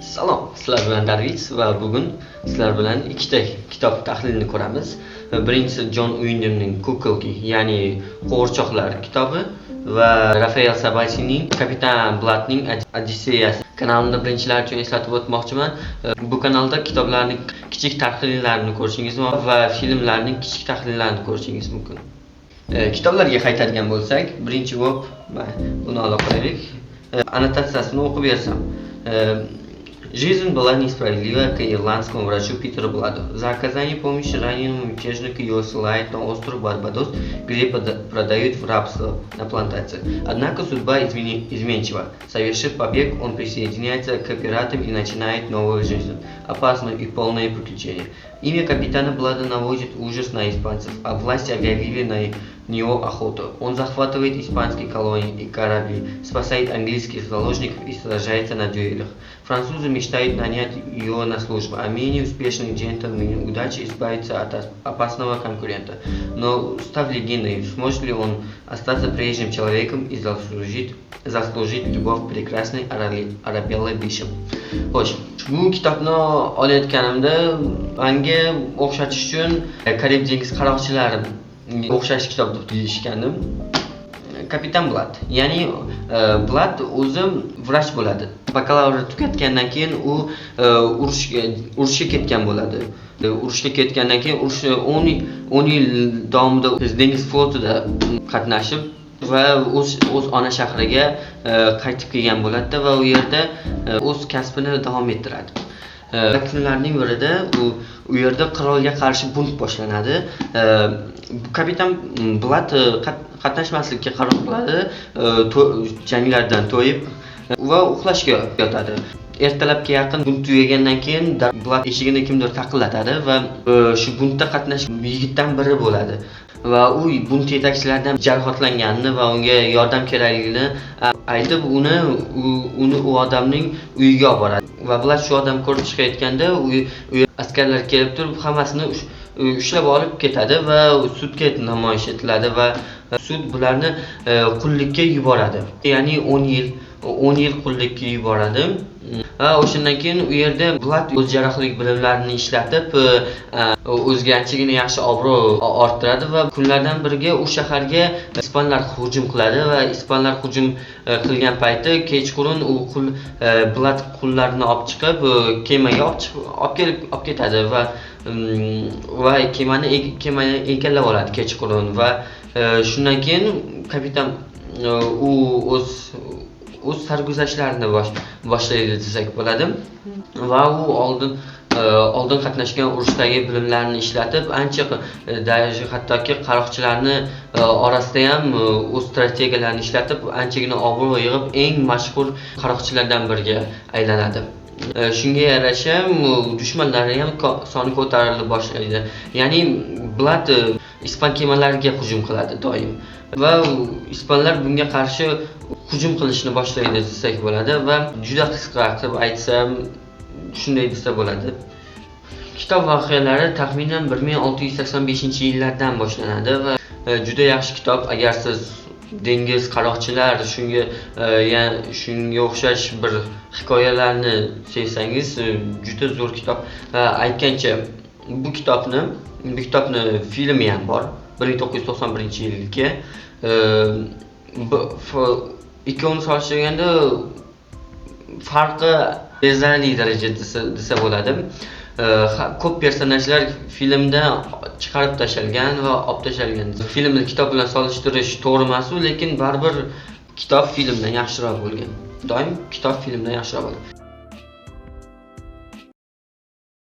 Salom, sizlar bilan Darvis va bugun sizlar bilan ikkita kitob tahlilini ko'ramiz. Birinchisi Jon Uindemning Kukulki, ya'ni qo'g'irchoqlar kitobi va Rafael Sabasining Kapitan Blatning Odisseyasi. Kanalimda birinchilar uchun eslatib o'tmoqchiman. E, bu kanalda kitoblarning kichik tahlillarini ko'rishingiz mumkin va filmlarning kichik tahlillarini ko'rishingiz mumkin. E, kitoblarga qaytadigan bo'lsak, birinchi bob buni olib qo'yaylik. E, annotatsiyasini o'qib bersam. E, Жизнь была несправедлива к ирландскому врачу Питеру Бладу. За оказание помощи раненому мятежнику его ссылают на остров Барбадос, где продают в рабство на плантации. Однако судьба измени- изменчива. Совершив побег, он присоединяется к пиратам и начинает новую жизнь, опасную и полное приключения. Имя капитана Блада наводит ужас на испанцев, а власти объявили на него охоту. Он захватывает испанские колонии и корабли, спасает английских заложников и сражается на дуэлях. Французы мечтают нанять его на службу, а менее успешный джентльмен удачи избавиться от опасного конкурента. Но став легендой, сможет ли он остаться прежним человеком и заслужить, заслужить любовь прекрасной Арабеллы Бишоп? Xo'sh, bu kitobni olayotganimda manga o'xshatish uchun e, Karib dengiz qaroqchilari o'xshash kitob deb deyishgandim. E, Kapitan Blat. Ya'ni e, Blat o'zi vrach bo'ladi. Bakalavr tugatgandan keyin u e, urushga urushga ketgan bo'ladi. E, urushga ketgandan keyin urush e, 10 yil- 10 yil davomida dengiz flotida qatnashib va o'z o'z ona shahriga qaytib kelgan bo'ladi va u yerda o'z kasbini davom ettiradi. E, kunlarning birida u u yerda qirolga qarshi bunt boshlanadi. E, Kapitan Blat qatnashmaslikka qaror qiladi, e, to- janglardan to'yib e, va uxlashga yotadi. Ertalabga yaqin bunt tugagandan keyin Blat eshigini kimdir taqillatadi va e, shu buntda qatnashgan yigitdan biri bo'ladi. va u bunt yetakchilaridan jarohatlanganini va unga yordam kerakligini aytib uni u- uni u odamning uyiga olib boradi va bular shu odam ko'rib chiqayotganda u askarlar kelib turib hammasini ushlab olib ketadi va sudga namoyish etiladi va sud bularni e, qullikka yuboradi. Ya'ni 10 yil 10 yil qullikka yuboradi. Va o'shandan keyin u yerda Blat o'z jarrohlik bilimlarini ishlatib e, e o'ziga anchagina yaxshi obro' orttiradi va kunlardan biriga u shaharga ispanlar hujum qiladi va ispanlar hujum e, qilgan payti kechqurun u qul e, Blat qullarini olib chiqib kemaga olib chiqib olib kelib olib ketadi va va kemani eg- kemani egallab oladi kechqurun va e, shundan keyin kapitan e, u o'z o'z sarguzashtlarini bosh, boshlaydi desak bo'ladi va u oldin e, oldin qatnashgan urushdagi bilimlarini ishlatib ancha e, даже hattoki qaroqchilarni e, orasida ham e, o'z strategiyalarini ishlatib anchagina obro' yig'ib eng mashhur qaroqchilardan biriga aylanadi. E, shunga yarasha dushmanlari ham soni ko'tarila boshlaydi. Ya'ni Blat e, ispan kemalariga hujum qiladi doim. Va ispanlar bunga qarshi hujum qilishni boshlaydi desak bo'ladi va juda qisqa qilib aytsam shunday desa bo'ladi. Kitob voqealari taxminan 1685 yillardan boshlanadi va e, juda yaxshi kitob. Agar siz dengiz qaroqchilar shunga e, ya- shunga o'xshash bir hikoyalarni sevsangiz e, juda zo'r kitob. Va aytgancha bu kitobni bu kitobni filmi ham bor 1991 yuz to'qson birinchi yilgi ikkovini solishtirganda farqi sezilarli darajada desa, desa bo'ladi ko'p personajlar filmda chiqarib tashlgan va olib tashlgan filmni kitob bilan solishtirish to'g'ri emas lekin baribir kitob filmdan yaxshiroq bo'lgan. Doim kitob filmdan yaxshiroq bo'lgan.